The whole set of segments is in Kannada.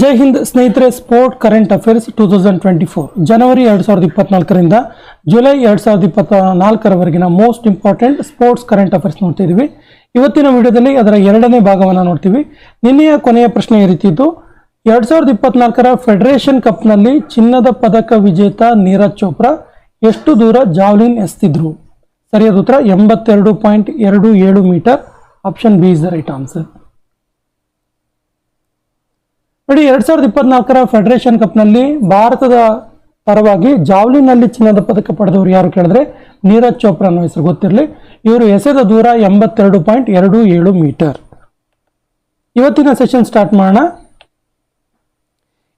ಜೈ ಹಿಂದ್ ಸ್ನೇಹಿತರೆ sport current affairs two thousand twenty four ಜನವರಿ ಎರಡು ಸಾವಿರದ ಇಪ್ಪತ್ನಾಲ್ಕರಿಂದ ಜುಲೈ ಎರಡು ಸಾವಿರದ ಇಪ್ಪತ್ತ ನಾಲ್ಕರವರೆಗಿನ most important sports current affairs ನೋಡ್ತಾ ಇದ್ದೀವಿ ಇವತ್ತಿನ ವಿಡಿಯೋದಲ್ಲಿ ಅದರ ಎರಡನೇ ಭಾಗವನ್ನು ನೋಡ್ತೀವಿ. ನಿನ್ನೆಯ ಕೊನೆಯ ಪ್ರಶ್ನೆ ಈ ರೀತಿ ಇತ್ತು. ಎರಡು ಸಾವಿರದ ಇಪ್ಪತ್ನಾಲ್ಕರ ಫೆಡರೇಷನ್ ಕಪ್ನಲ್ಲಿ ಚಿನ್ನದ ಪದಕ ವಿಜೇತ ನೀರಜ್ ಚೋಪ್ರಾ ಎಷ್ಟು ದೂರ ಜಾವ್ಲಿನ್ ಎಸ್ತಿದ್ರು? ಸರಿಯಾದ ಉತ್ತರ ಎಂಬತ್ತೆರಡು ಪಾಯಿಂಟ್ ಎರಡು ಏಳು meter. Option B is the right answer ನೋಡಿ, ಎರಡ್ ಸಾವಿರದ ಇಪ್ಪತ್ನಾಲ್ಕರ ಫೆಡರೇಷನ್ ಕಪ್ನಲ್ಲಿ ಭಾರತದ ಪರವಾಗಿ ಜಾವ್ಲಿನ್ನಲ್ಲಿ ಚಿನ್ನದ ಪದಕ ಪಡೆದವರು ಯಾರು ಕೇಳಿದ್ರೆ, ನೀರಜ್ ಚೋಪ್ರಾ ಅನ್ನೋ ಹೆಸರು ಗೊತ್ತಿರಲಿ. ಇವರು ಎಸೆದ ದೂರ ಎಂಬತ್ತೆರಡು ಪಾಯಿಂಟ್ ಎರಡು ಏಳು ಮೀಟರ್. ಇವತ್ತಿನ ಸೆಷನ್ ಸ್ಟಾರ್ಟ್ ಮಾಡೋಣ.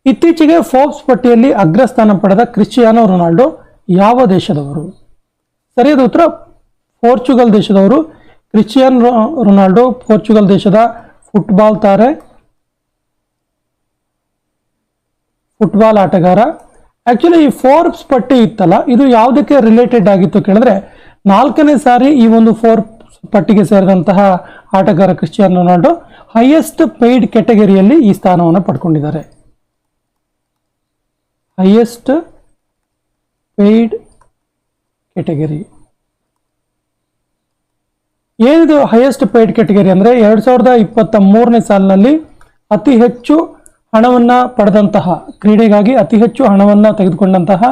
ಇತ್ತೀಚೆಗೆ ಫೋರ್ಬ್ಸ್ ಪಟ್ಟಿಯಲ್ಲಿ ಅಗ್ರಸ್ಥಾನ ಪಡೆದ ಕ್ರಿಶ್ಚಿಯಾನೋ ರೊನಾಲ್ಡೋ ಯಾವ ದೇಶದವರು? ಸರಿಯಾದ ಉತ್ತರ, ಪೋರ್ಚುಗಲ್ ದೇಶದವರು. ಕ್ರಿಶ್ಚಿಯಾನ್ ರೊನಾಲ್ಡೋ ಪೋರ್ಚುಗಲ್ ದೇಶದ ಫುಟ್ಬಾಲ್ ತಾರೆ. ಫುಟ್ಬಾಲ್ ಆಟಗಾರ. ಆಕ್ಚುಲಿ ಈ ಫೋರ್ಬ್ಸ್ ಪಟ್ಟಿ ಇತ್ತಲ್ಲ, ಇದು ಯಾವುದಕ್ಕೆ ರಿಲೇಟೆಡ್ ಆಗಿತ್ತು ಕೇಳಿದ್ರೆ, ನಾಲ್ಕನೇ ಸಾರಿ ಈ ಒಂದು ಫೋರ್ಬ್ಸ್ ಪಟ್ಟಿಗೆ ಸೇರಿದಂತಹ ಆಟಗಾರ ಕ್ರಿಸ್ಟಿಯಾನ್ ರೊನಾಲ್ಡೋ ಹೈಯೆಸ್ಟ್ ಪೇಯ್ಡ್ ಕೆಟಗರಿಯಲ್ಲಿ ಈ ಸ್ಥಾನವನ್ನು ಪಡ್ಕೊಂಡಿದ್ದಾರೆ. ಹೈಯೆಸ್ಟ್ ಪೇಯ್ಡ್ ಕೆಟಗರಿ ಏನಿದು ಹೈಯೆಸ್ಟ್ ಪೇಯ್ಡ್ ಕೆಟಗರಿ ಅಂದರೆ, ಎರಡು ಸಾವಿರದ ಇಪ್ಪತ್ತ ಮೂರನೇ ಸಾಲಿನಲ್ಲಿ ಅತಿ ಹೆಚ್ಚು ಹಣವನ್ನು ಪಡೆದಂತಹ, ಕ್ರೀಡೆಗಾಗಿ ಅತಿ ಹೆಚ್ಚು ಹಣವನ್ನು ತೆಗೆದುಕೊಂಡಂತಹ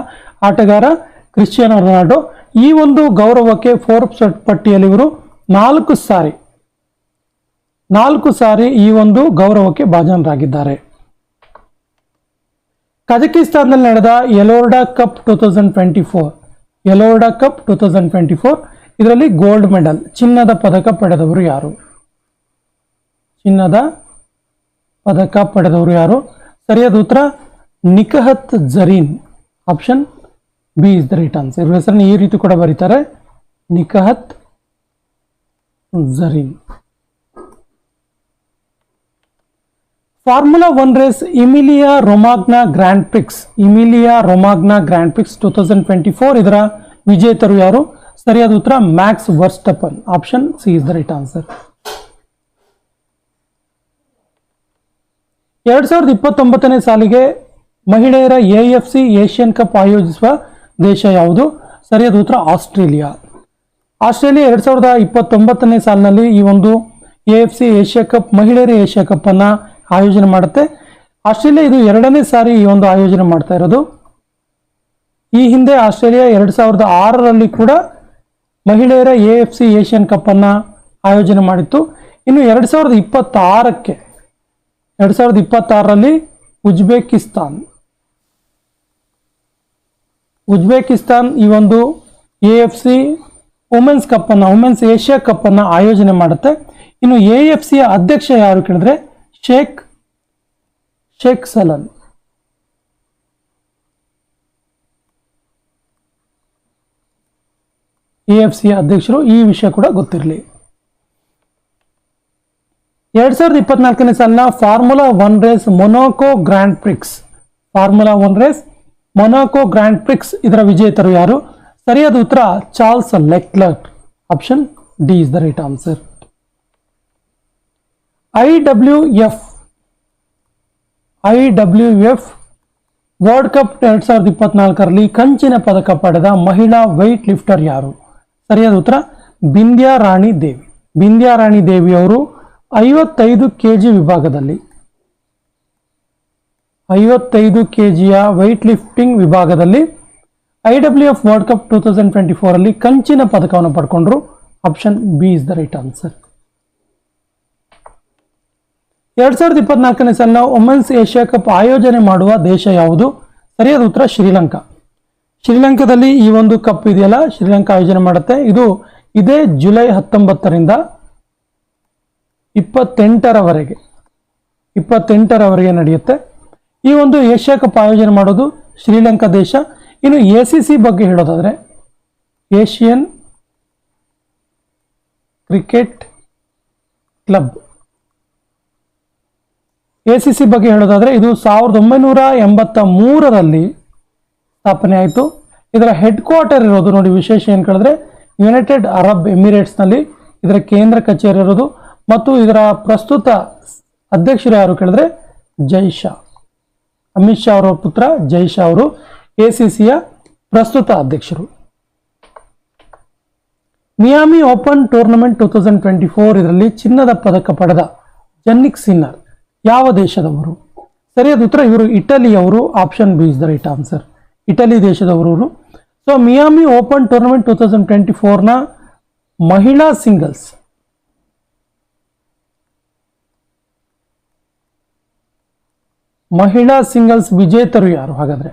ಆಟಗಾರ ಕ್ರಿಶ್ಚಿಯನ್ ರೊನಾಲ್ಡೋ. ಈ ಒಂದು ಗೌರವಕ್ಕೆ ಫೋರ್ಬ್ಸ್ ಪಟ್ಟಿಯಲ್ಲಿ ಇವರು ನಾಲ್ಕು ಸಾರಿ ನಾಲ್ಕು ಸಾರಿ ಈ ಒಂದು ಗೌರವಕ್ಕೆ ಭಾಜನರಾಗಿದ್ದಾರೆ. ಕಜಕಿಸ್ತಾನದಲ್ಲಿ ನಡೆದ Elorda cup two thousand twenty four, Elorda cup two thousand twenty four, ಇದರಲ್ಲಿ ಗೋಲ್ಡ್ ಮೆಡಲ್, ಚಿನ್ನದ ಪದಕ ಪಡೆದವರು ಯಾರು? ಚಿನ್ನದ ಪದಕ ಪಡೆದವರು ಯಾರು? ಸರಿಯಾದ ಉತ್ತರ, Nikhat Zareen. Option B is the right answer ಇವ್ರ ಹೆಸರನ್ನು ಈ ರೀತಿ ಕೂಡ ಬರೀತಾರೆ. Nikhat Zareen. Formula one race Emilia Romagna grand prix Emilia Romagna grand prix two thousand twenty four ಇದರ ವಿಜೇತರು ಯಾರು? ಸರಿಯಾದ ಉತ್ತರ Max Verstappen option C is the right answer ಎರಡ್ ಸಾವಿರದ ಇಪ್ಪತ್ತೊಂಬತ್ತನೇ ಸಾಲಿಗೆ ಮಹಿಳೆಯರ A F C Asian cup ಆಯೋಜಿಸುವ ದೇಶ ಯಾವುದು? ಸರಿಯಾದ ಉತ್ತರ ಆಸ್ಟ್ರೇಲಿಯಾ. ಆಸ್ಟ್ರೇಲಿಯಾ ಎರಡ್ ಸಾವಿರದ ಇಪ್ಪತ್ತೊಂಬತ್ತನೇ ಸಾಲಿನಲ್ಲಿ ಈ ಒಂದು A F C Asia cup, ಮಹಿಳೆಯರ ಏಷ್ಯಾ ಕಪ್ ಅನ್ನ ಆಯೋಜನೆ ಮಾಡುತ್ತೆ. ಆಸ್ಟ್ರೇಲಿಯಾ ಇದು ಎರಡನೇ ಸಾರಿ ಈ ಒಂದು ಆಯೋಜನೆ ಮಾಡ್ತಾ ಇರೋದು. ಈ ಹಿಂದೆ ಆಸ್ಟ್ರೇಲಿಯಾ ಎರಡು ಸಾವಿರದ ಆರರಲ್ಲಿ ಕೂಡ ಮಹಿಳೆಯರ A F C Asian cup ಅನ್ನ ಆಯೋಜನೆ ಮಾಡಿತ್ತು. ಇನ್ನು ಎರಡ್ ಸಾವಿರದ ಇಪ್ಪತ್ತಾರಕ್ಕೆ ಎರಡ್ ಸಾವಿರದ ಇಪ್ಪತ್ತಾರರಲ್ಲಿ ಉಜ್ಬೇಕಿಸ್ತಾನ್. ಉಜ್ಬೇಕಿಸ್ತಾನ್ ಈ ಒಂದು A F C women's cup ಅನ್ನ ವುಮೆನ್ಸ್ ಏಷ್ಯಾ ಕಪ್ ಅನ್ನ ಆಯೋಜನೆ ಮಾಡುತ್ತೆ. ಇನ್ನು ಎ ಎಫ್ ಸಿಯ ಅಧ್ಯಕ್ಷ ಯಾರು ಕೇಳಿದ್ರೆ, Sheikh Sheikh Salman A F ಸಿಯ ಅಧ್ಯಕ್ಷರು ಈ ವಿಷಯ ಕೂಡ ಗೊತ್ತಿರಲಿ. ಎರಡ್ ಸಾವಿರದ ಇಪ್ಪತ್ನಾಲ್ಕನೇ ಸಾಲಿನ Formula One race Monaco Grand Prix Formula One race Monaco Grand Prix ಇದರ ವಿಜೇತರು ಯಾರು? ಸರಿಯಾದ ಉತ್ತರ Charles Leclerc. Option D is the right answer I W F I W F world cup ಎರಡ್ ಸಾವಿರದ ಇಪ್ಪತ್ನಾಲ್ಕರಲ್ಲಿ ಕಂಚಿನ ಪದಕ ಪಡೆದ ಮಹಿಳಾ ವೆಯ್ಟ್ ಲಿಫ್ಟರ್ ಯಾರು? ಸರಿಯಾದ ಉತ್ತರ ಬಿಂದ್ಯಾ ರಾಣಿ ದೇವಿ. ಬಿಂದ್ಯಾ ರಾಣಿ ದೇವಿ ಅವರು ಐವತ್ತೈದು ಕೆ ಜಿ ವಿಭಾಗದಲ್ಲಿ, ಐವತ್ತೈದು ಕೆ ಜಿಯ ವೆಯ್ಟ್ ಲಿಫ್ಟಿಂಗ್ ವಿಭಾಗದಲ್ಲಿ I W F world cup two thousand twenty ಫೋರಲ್ಲಿ ಕಂಚಿನ ಪದಕವನ್ನು ಪಡ್ಕೊಂಡ್ರು. Option B is the right answer ಎರಡ್ ಸಾವಿರದ ಇಪ್ಪತ್ನಾಲ್ಕನೇ ಸಾಲಿನ ವುಮೆನ್ಸ್ ಏಷ್ಯಾ ಕಪ್ ಆಯೋಜನೆ ಮಾಡುವ ದೇಶ ಯಾವುದು? ಸರಿಯಾದ ಉತ್ತರ ಶ್ರೀಲಂಕಾ. ಶ್ರೀಲಂಕಾದಲ್ಲಿ ಈ ಒಂದು ಕಪ್ ಇದೆಯಲ್ಲ? ಶ್ರೀಲಂಕಾ ಆಯೋಜನೆ ಮಾಡುತ್ತೆ. ಇದು ಇದೇ ಜುಲೈ ಹತ್ತೊಂಬತ್ತರಿಂದ ಇಪ್ಪತ್ತೆಂಟರವರೆಗೆ ಇಪ್ಪತ್ತೆಂಟರವರೆಗೆ ನಡೆಯುತ್ತೆ. ಈ ಒಂದು ಏಷ್ಯಾ ಕಪ್ ಆಯೋಜನೆ ಮಾಡೋದು ಶ್ರೀಲಂಕಾ ದೇಶ. ಇನ್ನು ಎ ಬಗ್ಗೆ ಹೇಳೋದಾದ್ರೆ, Asian cricket club. A C C ಬಗ್ಗೆ ಹೇಳೋದಾದ್ರೆ, ಇದು ಸಾವಿರದ ಒಂಬೈನೂರ ಎಂಬತ್ತ ಮೂರರಲ್ಲಿ ಸ್ಥಾಪನೆ ಆಯಿತು. ಇದರ ಹೆಡ್ ಕ್ವಾರ್ಟರ್ ಇರೋದು, ನೋಡಿ ವಿಶೇಷ ಏನು ಕೇಳಿದ್ರೆ ಯುನೈಟೆಡ್ ಅರಬ್ ಎಮಿರೇಟ್ಸ್ನಲ್ಲಿ ಇದರ ಕೇಂದ್ರ ಕಚೇರಿ ಇರೋದು. ಮತ್ತು ಇದರ ಪ್ರಸ್ತುತ ಅಧ್ಯಕ್ಷರು ಯಾರು ಕೇಳಿದ್ರೆ ಜೈ ಶಾ. ಅಮಿತ್ ಶಾ ಅವರ ಪುತ್ರ ಜೈ ಶಾ ಅವರು ಎಸಿಸಿಯ ಪ್ರಸ್ತುತ ಅಧ್ಯಕ್ಷರು. Miami open tournament two thousand twenty four ಇದರಲ್ಲಿ ಚಿನ್ನದ ಪದಕ ಪಡೆದ ಜನ್ನಿಕ್ ಸಿನ್ನರ್ ಯಾವ ದೇಶದವರು? ಸರಿಯಾದ ಉತ್ತರ ಇವರು ಇಟಲಿಯವರು option B is the right answer. Italy ದೇಶದವರು so Miami open tournament two thousand twenty ಫೋರ್ನ ಮಹಿಳಾ ಸಿಂಗಲ್ಸ್. ಮಹಿಳಾ ಸಿಂಗಲ್ಸ್ ವಿಜೇತರು ಯಾರು? ಹಾಗಾದ್ರೆ?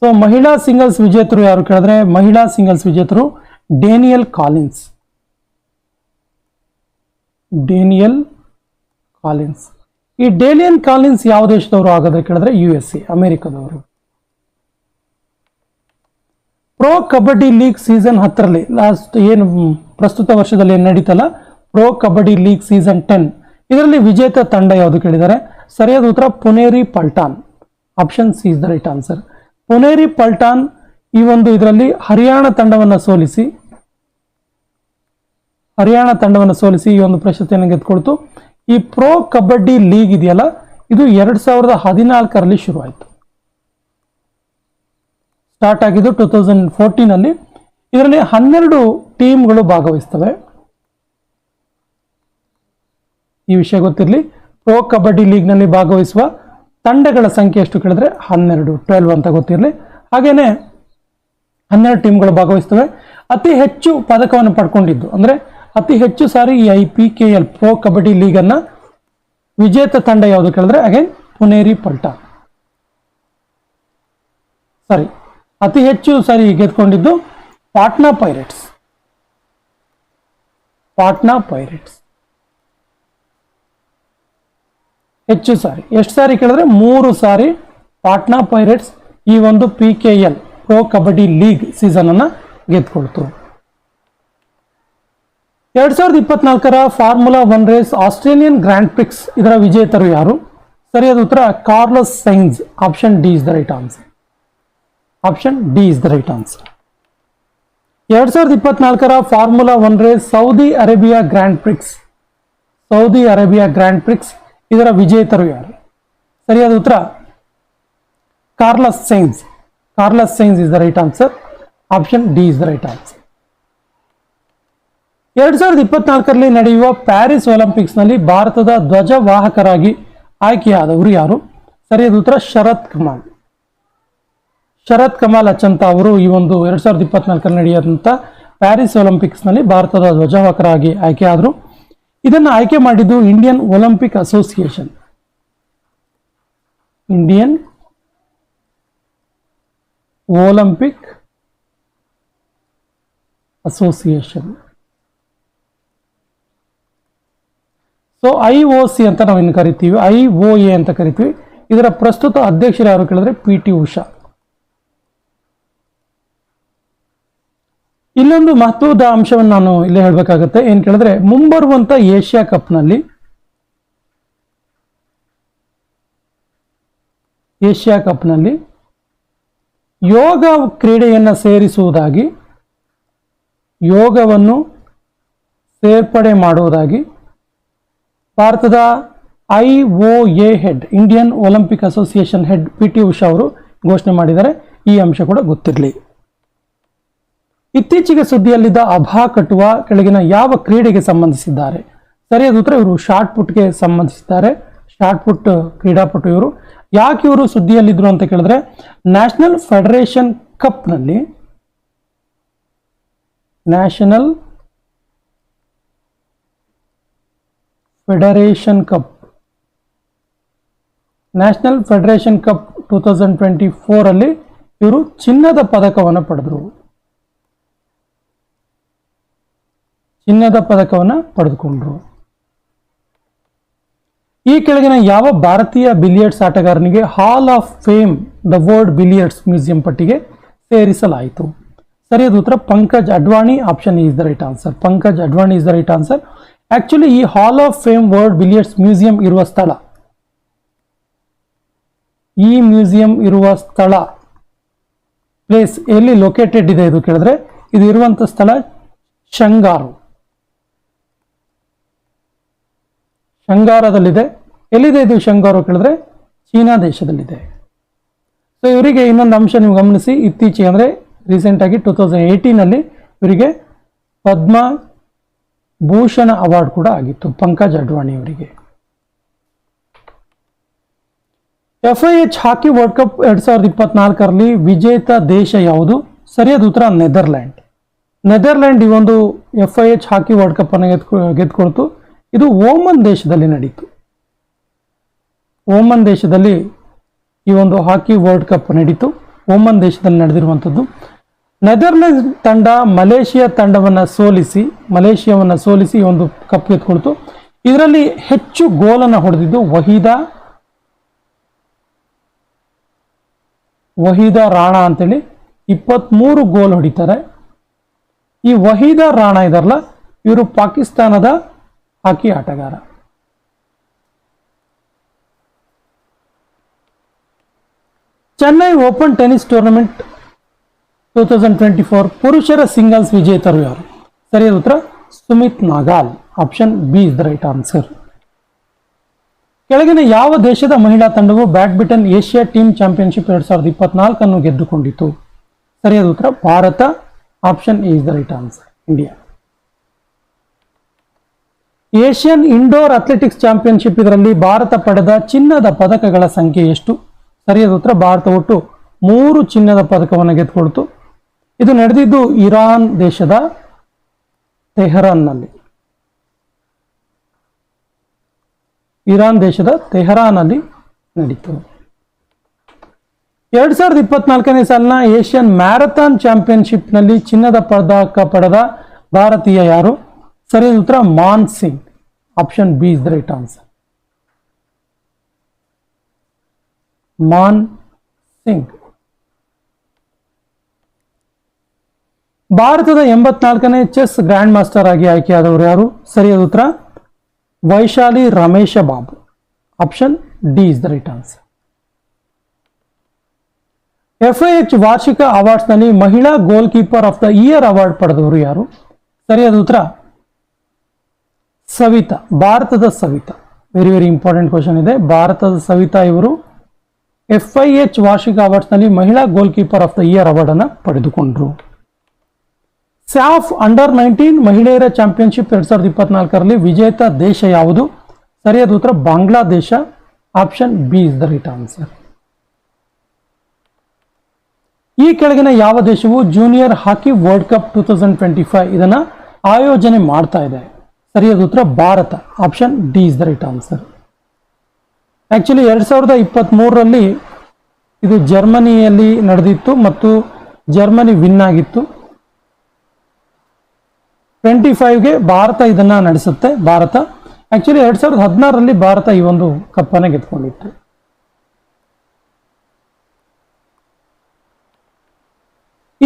ಸೊ ಮಹಿಳಾ ಸಿಂಗಲ್ಸ್ ವಿಜೇತರು ಯಾರು ಕೇಳಿದ್ರೆ, ಮಹಿಳಾ ಸಿಂಗಲ್ಸ್ ವಿಜೇತರು ಡೇನಿಯಲ್ ಕಾಲಿನ್ಸ್ ಡೇನಿಯಲ್ ಕಾಲಿನ್ಸ್ ಈ ಡೇನಿಯಲ್ ಕಾಲಿನ್ಸ್ ಯಾವ ದೇಶದವರು ಹಾಗಾದ್ರೆ ಕೇಳಿದ್ರೆ ಯು ಎಸ್ ಎ ಅಮೆರಿಕದವರು. ಪ್ರೋ ಕಬಡ್ಡಿ ಲೀಗ್ ಸೀಸನ್ ಹತ್ತರಲ್ಲಿ ಲಾಸ್ಟ್ ಏನು ಪ್ರಸ್ತುತ ವರ್ಷದಲ್ಲಿ ಏನು ನಡೀತಲ್ಲ? Pro kabaddi league season ten ಇದರಲ್ಲಿ ವಿಜೇತ ತಂಡ ಯಾವುದು ಕೇಳಿದ್ದಾರೆ? ಸರಿಯಾದ ಉತ್ತರ Puneri Paltan. Option C is the right answer Puneri Paltan ಈ ಒಂದು ಇದರಲ್ಲಿ ಹರಿಯಾಣ ತಂಡವನ್ನು ಸೋಲಿಸಿ, ಹರಿಯಾಣ ತಂಡವನ್ನು ಸೋಲಿಸಿ ಈ ಒಂದು ಪ್ರಶಸ್ತಿಯನ್ನು ಗೆದ್ಕೊಳ್ತು. ಈ ಪ್ರೋ ಕಬಡ್ಡಿ ಲೀಗ್ ಇದೆಯಲ್ಲ, ಇದು ಎರಡು ಸಾವಿರದ ಹದಿನಾಲ್ಕರಲ್ಲಿ ಶುರುವಾಯಿತು. ಸ್ಟಾರ್ಟ್ ಆಗಿದ್ದು ಟೂ ತೌಸಂಡ್ ಫೋರ್ಟೀನಲ್ಲಿ ಇದರಲ್ಲಿ ಹನ್ನೆರಡು ಟೀಮ್ಗಳು ಭಾಗವಹಿಸ್ತವೆ. ಈ ವಿಷಯ ಗೊತ್ತಿರಲಿ. ಪ್ರೊ ಕಬಡ್ಡಿ ಲೀಗ್ನಲ್ಲಿ ಭಾಗವಹಿಸುವ ತಂಡಗಳ ಸಂಖ್ಯೆ ಎಷ್ಟು ಕೇಳಿದ್ರೆ ಹನ್ನೆರಡು ಟ್ವೆಲ್ವ್ ಅಂತ ಗೊತ್ತಿರಲಿ. ಹಾಗೆಯೇ ಹನ್ನೆರಡು ಟೀಮ್ಗಳು ಭಾಗವಹಿಸ್ತವೆ. ಅತಿ ಹೆಚ್ಚು ಪದಕವನ್ನು ಪಡ್ಕೊಂಡಿದ್ದು ಅಂದರೆ ಅತಿ ಹೆಚ್ಚು ಸಾರಿ ಈ I P K L pro kabaddi ಲೀಗನ್ನು ವಿಜೇತ ತಂಡ ಯಾವುದು ಕೇಳಿದ್ರೆ ಅಗೇನ್ ಪುನೇರಿ ಪಲ್ಟಾ. ಸಾರಿ ಅತಿ ಹೆಚ್ಚು ಸಾರಿ ಗೆದ್ಕೊಂಡಿದ್ದು ಪಾಟ್ನಾ ಪೈರೇಟ್ಸ್. ಪಾಟ್ನಾ ಪೈರೇಟ್ಸ್. ಹೆಚ್ಚು ಸಾರಿ. ಎಷ್ಟು ಸಾರಿ ಕೇಳಿದ್ರೆ ಮೂರು ಸಾರಿ ಪಾಟ್ನಾ ಪೈರೇಟ್ಸ್ ಈ ಒಂದು P K L pro kabaddi league season ಅನ್ನ ಗೆದ್ಕೊಳ್ತು. ಎರಡ್ ಸಾವಿರದ ಇಪ್ಪತ್ನಾಲ್ಕರ Formula One race Australian Grand Prix ಇದರ ವಿಜೇತರು ಯಾರು? ಸರಿಯಾದ ಉತ್ತರ Carlos Sainz option D is the right answer option D is the right answer ಎರಡ್ ಸಾವಿರದ ಇಪ್ಪತ್ನಾಲ್ಕರ Formula One race Saudi Arabia Grand Prix Saudi Arabia Grand Prix ಇದರ ವಿಜೇತರು ಯಾರು? ಸರಿಯಾದ ಉತ್ತರ? Carlos Sainz. Carlos Sainz is the right answer option D is the right answer ಎರಡ್ ಸಾವಿರದ ಇಪ್ಪತ್ನಾಲ್ಕರಲ್ಲಿ ನಡೆಯುವ ಪ್ಯಾರಿಸ್ ಒಲಿಂಪಿಕ್ಸ್ನಲ್ಲಿ ಭಾರತದ ಧ್ವಜವಾಹಕರಾಗಿ ಆಯ್ಕೆಯಾದವರು ಯಾರು? ಸರಿಯಾದ ಉತ್ತರ, ಶರತ್ ಕಮಾಲ್. ಶರತ್ ಕಮಾಲ್ ಅಚಂತ ಅವರು ಈ ಒಂದು ಎರಡ್ ಸಾವಿರದ ಇಪ್ಪತ್ನಾಲ್ಕರಲ್ಲಿ ನಡೆಯುವಂಥ ಪ್ಯಾರಿಸ್ ಒಲಿಂಪಿಕ್ಸ್ನಲ್ಲಿ ಭಾರತದ ಧ್ವಜವಾಹಕರಾಗಿ ಆಯ್ಕೆಯಾದರು. ಇದನ್ನು ಆಯ್ಕೆ ಮಾಡಿದ್ದು Indian Olympic association Indian Olympic association so I O C ಅಂತ ನಾವೇನು ಕರಿತೀವಿ. ಐ ಒ ಎ ಅಂತ ಕರಿತೀವಿ. ಇದರ ಪ್ರಸ್ತುತ ಅಧ್ಯಕ್ಷರು ಯಾರು ಕೇಳಿದ್ರೆ ಪಿ ಟಿ ಉಷಾ. ಇಲ್ಲೊಂದು ಮಹತ್ವದ ಅಂಶವನ್ನು ನಾನು ಇಲ್ಲಿ ಹೇಳಬೇಕಾಗತ್ತೆ. ಏನು ಕೇಳಿದ್ರೆ, ಮುಂಬರುವಂತ ಏಷ್ಯಾ ಕಪ್ನಲ್ಲಿ ಏಷ್ಯಾ ಕಪ್ನಲ್ಲಿ ಯೋಗ ಕ್ರೀಡೆಯನ್ನು ಸೇರಿಸುವುದಾಗಿ, ಯೋಗವನ್ನು ಸೇರ್ಪಡೆ ಮಾಡುವುದಾಗಿ ಭಾರತದ I O A head, Indian Olympic association head P T Usha ಅವರು ಘೋಷಣೆ ಮಾಡಿದ್ದಾರೆ. ಈ ಅಂಶ ಕೂಡ ಗೊತ್ತಿರಲಿ. ಇತ್ತೀಚೆಗೆ ಸುದ್ದಿಯಲ್ಲಿದ್ದ ಅಭಾ ಕಟ್ಟುವ ಕೆಳಗಿನ ಯಾವ ಕ್ರೀಡೆಗೆ ಸಂಬಂಧಿಸಿದ್ದಾರೆ? ಸರಿಯಾದ ಉತ್ತರ ಇವರು ಶಾರ್ಟ್ ಪುಟ್ಗೆ ಸಂಬಂಧಿಸಿದ್ದಾರೆ. ಶಾರ್ಟ್ ಪುಟ್ ಕ್ರೀಡಾಪಟು ಇವರು. ಯಾಕೆ ಇವರು ಸುದ್ದಿಯಲ್ಲಿದ್ರು ಅಂತ ಕೇಳಿದ್ರೆ, national federation ಕಪ್ನಲ್ಲಿ national federation cup, national federation cup two thousand twenty ಫೋರಲ್ಲಿ ಇವರು ಚಿನ್ನದ ಪದಕವನ್ನು ಪಡೆದರು. ಚಿನ್ನದ ಪದಕವನ್ನು ಪಡೆದುಕೊಂಡ್ರು. ಈ ಕೆಳಗಿನ ಯಾವ ಭಾರತೀಯ billiards ಆಟಗಾರನಿಗೆ hall of fame the world billiards museum ಪಟ್ಟಿಗೆ ಸೇರಿಸಲಾಯಿತು? ಸರಿಯಾದ ಉತ್ತರ, Pankaj Advani option is the right answer Pankaj Advani is the right answer actually ಈ hall of fame world billiards museum ಇರುವ ಸ್ಥಳ. ಈ ಮ್ಯೂಸಿಯಂ ಇರುವ ಸ್ಥಳ ಪ್ಲೇಸ್ ಎಲ್ಲಿ ಲೊಕೇಟೆಡ್ ಇದೆ ಇದು ಕೇಳಿದ್ರೆ, ಇದು ಇರುವಂಥ ಸ್ಥಳ ಶಂಗಾರು ಶಂಗಾರದಲ್ಲಿದೆ. ಎಲ್ಲಿದೆ ಇದು ಶಂಗೌರವ್ ಕೇಳಿದ್ರೆ? ಚೀನಾ ದೇಶದಲ್ಲಿದೆ. ಸೊ ಇವರಿಗೆ ಇನ್ನೊಂದು ಅಂಶ ನೀವು ಗಮನಿಸಿ. ಇತ್ತೀಚೆಗೆ ಅಂದರೆ ರೀಸೆಂಟಾಗಿ ಟೂ ತೌಸಂಡ್ ಏಯ್ಟೀನಲ್ಲಿ ಇವರಿಗೆ ಪದ್ಮ ಭೂಷಣ ಅವಾರ್ಡ್ ಕೂಡ ಆಗಿತ್ತು, ಪಂಕಜ್ ಅಡ್ವಾಣಿ ಅವರಿಗೆ. F I H hockey world cup ಎರಡ್ ಸಾವಿರದ ಇಪ್ಪತ್ನಾಲ್ಕರಲ್ಲಿ ವಿಜೇತ ದೇಶ ಯಾವುದು? ಸರಿಯಾದ ಉತ್ತರ ನೆದರ್ಲ್ಯಾಂಡ್. ನೆದರ್ಲ್ಯಾಂಡ್ ಈ ಒಂದು F I H hockey world cup ಅನ್ನು ಗೆದ್ಕೊ, ಗೆದ್ಕೊಳ್ತು. ಇದು ಓಮನ್ ದೇಶದಲ್ಲಿ ನಡೀತು. ಓಮನ್ ದೇಶದಲ್ಲಿ ಈ ಒಂದು ಹಾಕಿ ವರ್ಲ್ಡ್ ಕಪ್ ನಡೀತು. ಓಮನ್ ದೇಶದಲ್ಲಿ ನಡೆದಿರುವಂಥದ್ದು. ನೆದರ್ಲೆಂಡ್ಸ್ ತಂಡ ಮಲೇಷಿಯಾ ತಂಡವನ್ನು ಸೋಲಿಸಿ, ಮಲೇಷಿಯಾವನ್ನು ಸೋಲಿಸಿ ಈ ಒಂದು ಕಪ್ ಗೆದ್ಕೊಳ್ತು ಇದರಲ್ಲಿ ಹೆಚ್ಚು ಗೋಲನ್ನು ಹೊಡೆದಿದ್ದು ವಹೀದಾ ವಹೀದಾ ರಾಣಾ ಅಂತೇಳಿ ಇಪ್ಪತ್ತ್ಮೂರು ಗೋಲ್ ಹೊಡಿತಾರೆ. ಈ ವಹೀದಾ ರಾಣಾ ಇದಾರಲ್ಲ ಇವರು ಪಾಕಿಸ್ತಾನದ ಹಾಕಿ ಆಟಗಾರ. Chennai open tennis tournament two thousand twenty four ಪುರುಷರ ಸಿಂಗಲ್ಸ್ ವಿಜೇತರು ಯಾರು? ಸರಿಯಾದ ಉತ್ತರ. Sumit Nagal. Option B is the right answer. ಕೆಳಗಿನ ಯಾವ ದೇಶದ ಮಹಿಳಾ ತಂಡವು ಬ್ಯಾಡ್ಮಿಂಟನ್ ಏಷ್ಯಾ ಟೀಮ್ ಚಾಂಪಿಯನ್ಶಿಪ್ ಎರಡ್ ಸಾವಿರದ ಇಪ್ಪತ್ನಾಲ್ಕನ್ನು ಗೆದ್ದುಕೊಂಡಿತು? ಸರಿಯಾದ ಉತ್ತರ. Bharat. Option A is the right answer. India. Asian indoor athletics championship ಇದರಲ್ಲಿ ಭಾರತ ಪಡೆದ ಚಿನ್ನದ ಪದಕಗಳ ಸಂಖ್ಯೆ ಎಷ್ಟು? ಸರಿಯಾದ ಉತ್ತರ, ಭಾರತ ಒಟ್ಟು ಮೂರು ಚಿನ್ನದ ಪದಕವನ್ನು ಗೆದ್ದುಕೊಳ್ತು. ಇದು ನಡೆದಿದ್ದು ಇರಾನ್ ದೇಶದ ತೆಹರಾನ್ನಲ್ಲಿ. ಇರಾನ್ ದೇಶದ ತೆಹರಾನಲ್ಲಿ ನಡೀತು. ಎರಡ್ ಸಾವಿರದ ಇಪ್ಪತ್ನಾಲ್ಕನೇ ಸಾಲಿನ ಏಷ್ಯನ್ ಮ್ಯಾರಥಾನ್ ಚಾಂಪಿಯನ್ಶಿಪ್ನಲ್ಲಿ ಚಿನ್ನದ ಪದಕ ಪಡೆದ ಭಾರತೀಯ ಯಾರು? ಸರಿಯಾದ ಉತ್ತರ Mann Singh option B is the right answer Mann Singh ಭಾರತದ ಎಂಬತ್ನಾಲ್ಕನೇ ಚೆಸ್ ಗ್ರ್ಯಾಂಡ್ ಮಾಸ್ಟರ್ ಆಗಿ ಆಯ್ಕೆಯಾದವರು ಯಾರು? ಸರಿಯಾದ ಉತ್ತರ Vaishali Ramesh Babu. Option D is the right answer FIH ವಾರ್ಷಿಕ ಅವಾರ್ಡ್ಸ್ನಲ್ಲಿ ಮಹಿಳಾ goal keeper of the year award ಪಡೆದವರು ಯಾರು? ಸರಿಯಾದ ಉತ್ತರ ಸವಿತಾ, ಭಾರತದ Savita. Very very important question ಇದೆ. ಭಾರತದ ಸವಿತಾ ಇವರು ಎಫ್ ಐ ಎಚ್ ವಾರ್ಷಿಕ ಅವಾರ್ಡ್ಸ್ನಲ್ಲಿ ಮಹಿಳಾ goal keeper of the year award ಅನ್ನು ಪಡೆದುಕೊಂಡ್ರು. ಸ್ಯಾಫ್ ಅಂಡರ್ ನೈನ್ಟೀನ್ ಮಹಿಳೆಯರ ಚಾಂಪಿಯನ್ಶಿಪ್ ಎರಡ್ ಸಾವಿರದ ಇಪ್ಪತ್ನಾಲ್ಕರಲ್ಲಿ ವಿಜೇತ ದೇಶ ಯಾವುದು? ಸರಿಯಾದ ಉತ್ತರ Bangladesh. Option B is the right answer ಈ ಕೆಳಗಿನ ಯಾವ ದೇಶವು junior hockey world cup two thousand twenty five ಇದನ್ನ ಆಯೋಜನೆ ಮಾಡ್ತಾ ಇದೆ? ಸರಿಯಾದ ಉತ್ತರ Bharat. Option D is the right answer actually ಎರಡು ಸಾವಿರದ ಇಪ್ಪತ್ತ್ಮೂರರಲ್ಲಿ ಇದು ಜರ್ಮನಿಯಲ್ಲಿ ನಡೆದಿತ್ತು ಮತ್ತು ಜರ್ಮನಿ ವಿನ್ ಆಗಿತ್ತು. ಟ್ವೆಂಟಿ ಫೈವ್ಗೆ ಭಾರತ ಇದನ್ನ ನಡೆಸುತ್ತೆ. ಭಾರತ. ಆ್ಯಕ್ಚುಲಿ ಎರಡು ಸಾವಿರದ ಹದಿನಾರರಲ್ಲಿ ಭಾರತ ಈ ಒಂದು ಕಪ್ಪನ್ನು ಗೆದ್ಕೊಂಡಿತ್ತು.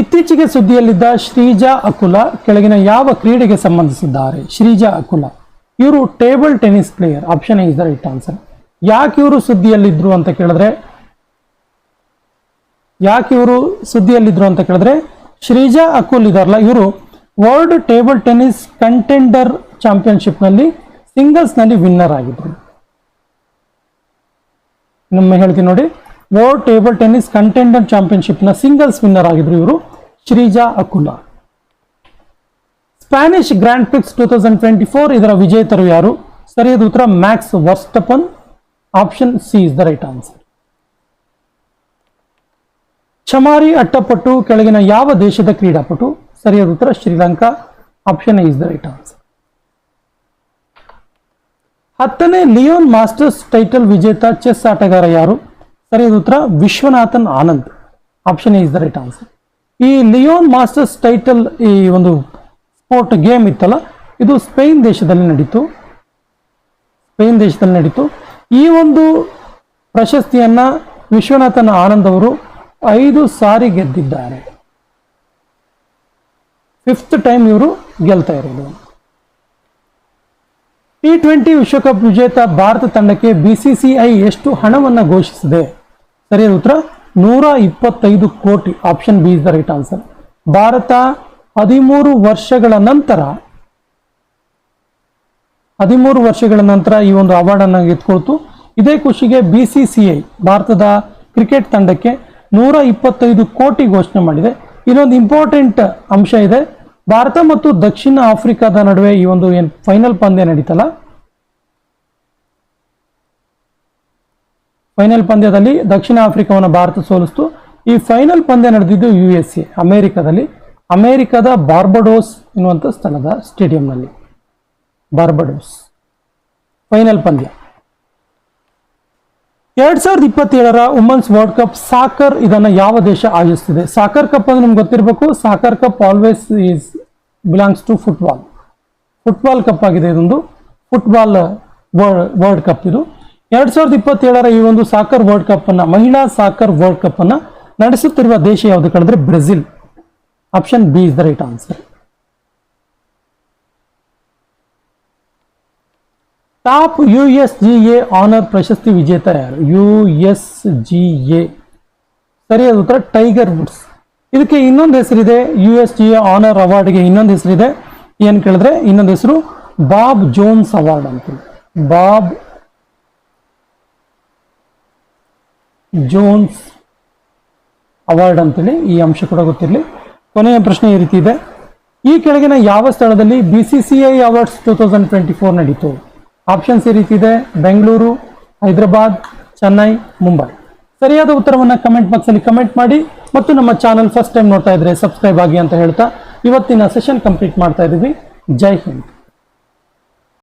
ಇತ್ತೀಚೆಗೆ ಸುದ್ದಿಯಲ್ಲಿದ್ದ ಶ್ರೀಜಾ ಅಕುಲ ಕೆಳಗಿನ ಯಾವ ಕ್ರೀಡೆಗೆ ಸಂಬಂಧಿಸಿದ್ದಾರೆ? ಶ್ರೀಜಾ ಅಕುಲ, ಇವರು table tennis player. Option is the right answer. ಯಾಕೆ ಇವರು ಸುದ್ದಿಯಲ್ಲಿದ್ದರು ಅಂತ ಕೇಳಿದ್ರೆ, ಯಾಕೆ ಇವರು ಸುದ್ದಿಯಲ್ಲಿದ್ದರು ಅಂತ ಕೇಳಿದ್ರೆ, ಶ್ರೀಜಾ ಅಕುಲ್ ಇದಾರಲ್ಲ, ಇವರು ವರ್ಲ್ಡ್ ಟೇಬಲ್ ಟೆನ್ನಿಸ್ ಕಂಟೆಂಡರ್ ಚಾಂಪಿಯನ್ಶಿಪ್ನಲ್ಲಿ ಸಿಂಗಲ್ಸ್ನಲ್ಲಿ ವಿನ್ನರ್ ಆಗಿದ್ದರು ನಮ್ಮ ಹೇಳ್ತೀನಿ ನೋಡಿ. ವರ್ಲ್ಡ್ ಟೇಬಲ್ ಟೆನ್ನಿಸ್ ಕಂಟೆಂಡರ್ ಚಾಂಪಿಯನ್ಶಿಪ್ನ ಸಿಂಗಲ್ಸ್ ವಿನ್ನರ್ ಆಗಿದ್ರು ಇವರು Sreeja Akula. Spanish Grand Prix two thousand twenty four ಇದರ ವಿಜೇತರು ಯಾರು? ಸರಿಯಾದ ಉತ್ತರ Max Verstappen option C is the right answer Chamari Athapaththu ಕೆಳಗಿನ ಯಾವ ದೇಶದ ಕ್ರೀಡಾಪಟು? ಸರಿಯಾದ ಉತ್ತರ, Sri Lanka. Option is the right answer ಹತ್ತನೇ ಲಿಯೋನ್ ಮಾಸ್ಟರ್ಸ್ ಟೈಟಲ್ ವಿಜೇತ ಚೆಸ್ ಆಟಗಾರ ಯಾರು? ಸರಿಯಾದ ಉತ್ತರ, Viswanathan Anand. Option is the right answer ಈ ಲಿಯೋನ್ ಮಾಸ್ಟರ್ಸ್ ಟೈಟಲ್ ಈ ಒಂದು ಸ್ಪೋರ್ಟ್ ಗೇಮ್ ಇತ್ತಲ್ಲ, ಇದು ಸ್ಪೇನ್ ದೇಶದಲ್ಲಿ ನಡೀತು. ಸ್ಪೇನ್ ದೇಶದಲ್ಲಿ ನಡೀತು. ಈ ಒಂದು ಪ್ರಶಸ್ತಿಯನ್ನ ವಿಶ್ವನಾಥನ್ ಆನಂದ್ ಅವರು ಐದು ಸಾರಿ ಗೆದ್ದಿದ್ದಾರೆ. ಫಿಫ್ತ್ ಟೈಮ್ ಇವರು ಗೆಲ್ತಾ ಇರೋದು. ಟಿ ಟ್ವೆಂಟಿ ವಿಶ್ವಕಪ್ ವಿಜೇತ ಭಾರತ ತಂಡಕ್ಕೆ ಬಿಸಿಸಿಐ ಎಷ್ಟು ಹಣವನ್ನು ಘೋಷಿಸಿದೆ? ಸರಿಯಾದ ಉತ್ತರ ನೂರ ಇಪ್ಪತ್ತೈದು ಕೋಟಿ option B is the right answer Bharat ಹದಿಮೂರು ವರ್ಷಗಳ ನಂತರ, ಹದಿಮೂರು ವರ್ಷಗಳ ನಂತರ ಈ ಒಂದು ಅವಾರ್ಡ್ ಅನ್ನು ಗೆದ್ಕೊಳ್ತು. ಇದೇ ಖುಷಿಗೆ ಬಿ ಭಾರತದ ಕ್ರಿಕೆಟ್ ತಂಡಕ್ಕೆ ನೂರ ಇಪ್ಪತ್ತೈದು ಕೋಟಿ ಘೋಷಣೆ ಮಾಡಿದೆ. ಇನ್ನೊಂದು ಇಂಪಾರ್ಟೆಂಟ್ ಅಂಶ ಇದೆ. ಭಾರತ ಮತ್ತು ದಕ್ಷಿಣ ಆಫ್ರಿಕಾದ ನಡುವೆ ಈ ಒಂದು ಏನು ಫೈನಲ್ ಪಂದ್ಯ ನಡೀತಲ್ಲ ಫೈನಲ್ ಪಂದ್ಯದಲ್ಲಿ ದಕ್ಷಿಣ ಆಫ್ರಿಕಾವನ್ನು ಭಾರತ ಸೋಲಿಸ್ತು. ಈ ಫೈನಲ್ ಪಂದ್ಯ ನಡೆದಿದ್ದು ಯು ಎಸ್ ಎ ಅಮೆರಿಕದಲ್ಲಿ. ಅಮೆರಿಕದ ಬಾರ್ಬಡೋಸ್ ಎನ್ನುವಂಥ ಸ್ಥಳದ ಸ್ಟೇಡಿಯಂನಲ್ಲಿ. ಬಾರ್ಬಡೋಸ್. ಫೈನಲ್ ಪಂದ್ಯ. ಎರಡ್ ಸಾವಿರದ ಇಪ್ಪತ್ತೇಳರ ವುಮೆನ್ಸ್ ವರ್ಲ್ಡ್ ಕಪ್ ಸಾಕರ್ ಇದನ್ನ ಯಾವ ದೇಶ ಆಯೋಜಿಸ್ತಿದೆ? ಸಾಕರ್ ಕಪ್ ಅಂದ್ರೆ ನಿಮ್ಗೆ ಗೊತ್ತಿರಬೇಕು, soccer cup always is belongs to football football cup ಆಗಿದೆ ಇದೊಂದು. ಫುಟ್ಬಾಲ್ ವರ್ಲ್ಡ್ ಕಪ್ ಇದು. ಎರಡ್ ಸಾವಿರದ ಇಪ್ಪತ್ತೇಳರ ಈ ಒಂದು ಸಾಕರ್ ವರ್ಲ್ಡ್ ಕಪ್ ಅನ್ನ, ಮಹಿಳಾ ಸಾಕರ್ ವರ್ಲ್ಡ್ ಕಪ್ ಅನ್ನ ನಡೆಸುತ್ತಿರುವ ದೇಶ ಯಾವುದು ಕಳೆದ್ರೆ Brazil. Option B is the right answer top U S G A honor ಪ್ರಶಸ್ತಿ ವಿಜೇತ ಯಾರು? ಯು ಎಸ್ ಜಿ ಎ ಸರಿಯಾದ ಉತ್ತರ ಟೈಗರ್ ವುಡ್ಸ್ ಇದಕ್ಕೆ ಇನ್ನೊಂದು ಹೆಸರಿದೆ U S G A honor ಅವಾರ್ಡ್ಗೆ ಇನ್ನೊಂದು ಹೆಸರಿದೆ. ಏನು ಕೇಳಿದ್ರೆ, ಇನ್ನೊಂದು ಹೆಸರು ಬಾಬ್ ಜೋನ್ಸ್ ಅವಾರ್ಡ್ ಅಂತ ಬಾಬ್ ಜೋನ್ಸ್ ಅವಾರ್ಡ್ ಅಂತೇಳಿ ಈ ಅಂಶ ಕೂಡ ಗೊತ್ತಿರಲಿ. ಕೊನೆಯ ಪ್ರಶ್ನೆ ಈ ರೀತಿ ಇದೆ. ಈ ಕೆಳಗಿನ ಯಾವ ಸ್ಥಳದಲ್ಲಿ B C C I awards two thousand twenty four ನಡೀತು? ಆಪ್ಷನ್ಸ್ ಈ ರೀತಿ ಇದೆ. ಬೆಂಗಳೂರು, ಹೈದರಾಬಾದ್, ಚೆನ್ನೈ, ಮುಂಬೈ. ಸರಿಯಾದ ಉತ್ತರವನ್ನು ಕಮೆಂಟ್ ಬಾಕ್ಸಲ್ಲಿ ಕಮೆಂಟ್ ಮಾಡಿ ಮತ್ತು ನಮ್ಮ ಚಾನಲ್ ಫಸ್ಟ್ ಟೈಮ್ ನೋಡ್ತಾ ಇದ್ರೆ ಸಬ್ಸ್ಕ್ರೈಬ್ ಆಗಿ ಅಂತ ಹೇಳ್ತಾ ಇವತ್ತಿನ ಸೆಷನ್ ಕಂಪ್ಲೀಟ್ ಮಾಡ್ತಾ ಇದ್ದೀವಿ. ಜೈ ಹಿಂದ್.